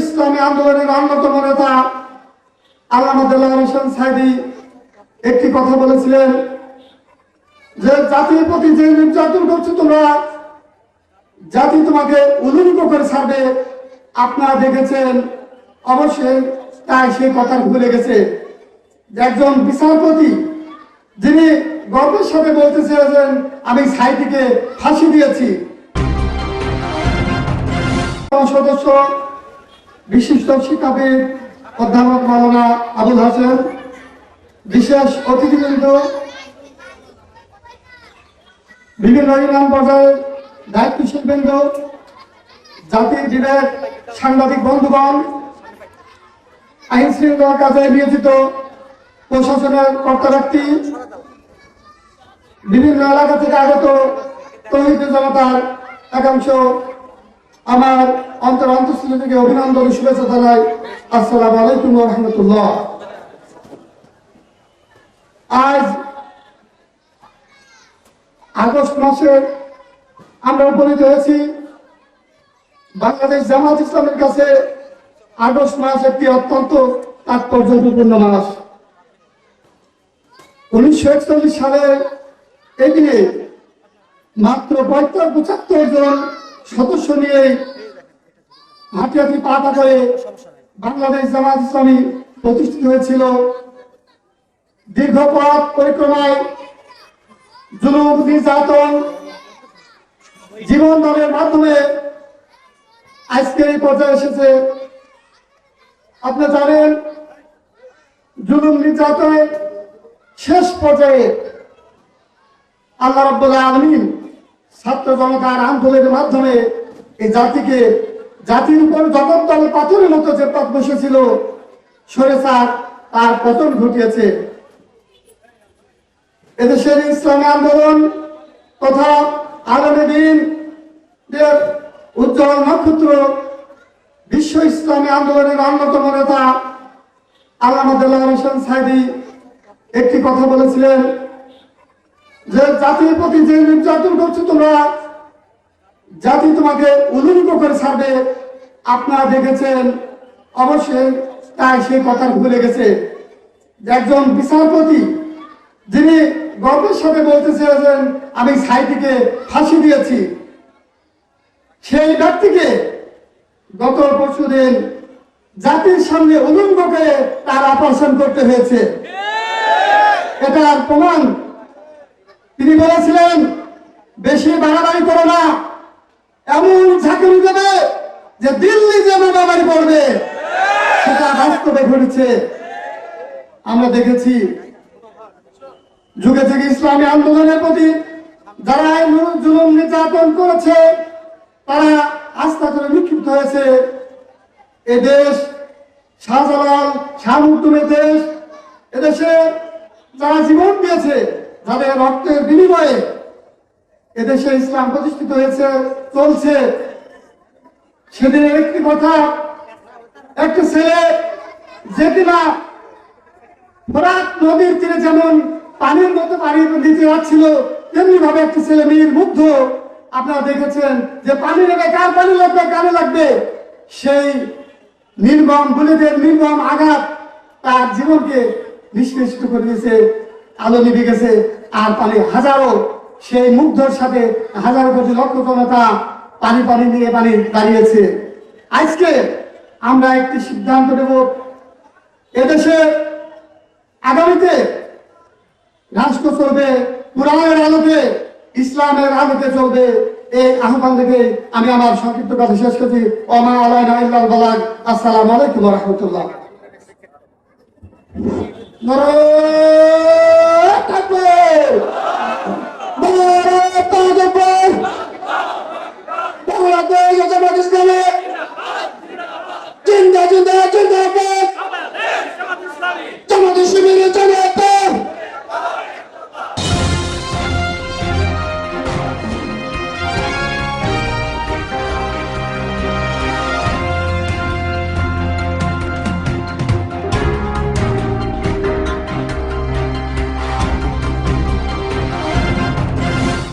ইসলামী আন্দোলনের অন্যতম নেতা সাইদি একটি কথা বলেছিলেন যে জাতির প্রতি যে নির্যাতন করছ তোমরা, জাতি তোমাকে উলুঙ্গ করে ছাড়বে। আপনারা দেখেছেন, অবশ্যই তাই সেই কথা ভুলে গেছে একজন বিচারপতি যিনি গর্বের সাথে বলতে চেয়েছেন, আমি সাইদিকে ফাঁসি দিয়েছি। সদস্য বিশিষ্ট শিক্ষাবিদ অধ্যাপক মাওলানা আবুল হাসান, বিশেষ অতিথিবৃন্দ, বিভিন্ন ইউনিয়ন পর্যায়ে দায়িত্বশীল বৃন্দ জাতির বিবেক, সাংবাদিক বন্ধুগণ আইন শৃঙ্খলা কাজে নিয়োজিত প্রশাসনের কর্তা ব্যক্তি বিভিন্ন এলাকা থেকে আগত তহিদ জনতার একাংশ আমার অন্তর অন্তঃস্থল থেকে অভিনন্দন শুভেচ্ছা জানাই। আসসালামু আলাইকুম রহমতুল্লাহ। আজ আগস্ট মাসে আমরা উপনীত হয়েছি বাংলাদেশ জামাত ইসলামের কাছে। আগস্ট মাস একটি অত্যন্ত তাৎপর্যপূর্ণ মাস। উনিশশো একচল্লিশ সালে এগিয়ে মাত্র পঁয়তাল্লিশ পঁচাত্তর জন সদস্য নিয়ে হাঁটি হাঁটি পা পা করে বাংলাদেশ জামাত ইসলামী প্রতিষ্ঠিত হয়েছিল। দীর্ঘ পথ পরিক্রমায় জুলুম, নির্যাতন, জীবন দানের মাধ্যমে আজকের এই পর্যায়ে এসেছে। আপনি জানেন, জুলুম, নির্যাতনের শেষ পর্যায়ে আল্লাহ রব্বুল আলমিন ছাত্র জনতার আন্দোলনের মাধ্যমে এই জাতিকে, জাতির উপর জগৎতল পাথরের মতো যে পথ বসেছিল সরেসার তার পতন ঘটিয়েছে। এদেশের ইসলামী আন্দোলন তথা আগামী দিন উজ্জ্বল নক্ষত্র বিশ্ব ইসলামী আন্দোলনের অন্যতম নেতা দেলার হোসেন সাইদি একটি কথা বলেছিলেন যে জাতির প্রতি যে নির্যাতন করছ তোমরা জাতি তোমাকে উলুঙ্গ করে ছাড়বে। আপনারা দেখেছেন অবশ্যই তাই সেই কথা ভুলে গেছে। একজন বিচারপতি যিনি গর্বের সাথে বলতে চেয়েছেন আমি সাইদিকে ফাঁসি দিয়েছি। সেই ব্যক্তিকে গত পরশু দিন জাতির সামনে উলঙ্গ করে তার অপারেশন করতে হয়েছে। এটার প্রমাণ তিনি বলেছিলেন, বেশি বাড়াবাড়ি করো না। এমন ঝাঁকুনি দেবে যে দিল্লি যে বাড়াবাড়ি পড়বে সেটা বাস্তবে ঘটেছে। আমরা দেখেছি, যুগে থেকে ইসলামী আন্দোলনের প্রতি যারা জুলুম নির্যাতন করেছে, তারা আস্থা করে বিক্ষিপ্ত হয়েছে। এ দেশ, শাহজালাল শাহ দেশ এদেশে যারা জীবন দিয়েছে যাদের রক্তের বিনিময়ে এদেশে ইসলাম প্রতিষ্ঠিত হয়েছে, চলছে, সেদিনের একটি কথা, একটা ছেলে যে কিনা ফোরাত নদীর তীরে যেমন পানির মতো পানি দিতে যাচ্ছিল তেমনি ভাবে একটা ছেলে মেয়ের মুগ্ধ। আপনারা দেখেছেন যে পানি নেবে কার পানি লাগবে, কানে লাগবে? সেই নির্মম বুলেটের নির্মম আঘাত তার জীবনকে নিষ্পেষিত করে দিয়েছে। আলো নিভে গেছে, আর পানি হাজারো, সেই মুগ্ধর সাথে হাজারো কোটি লক্ষ জনতা পানি পানি নিয়ে পানি দাঁড়িয়েছে। আজকে আমরা একটি সিদ্ধান্ত নেব, এদেশে আগামীতে রাষ্ট্র চলবে কোরআনের আলোকে ইসলামের আলোতে চলবে। এই আহ্বান থেকে আমি আমার সংক্ষিপ্ত কথা শেষ করছি। ওমা আলাইনা বালাগ। আসসালামু আলাইকুম রাহমাতুল্লাহ।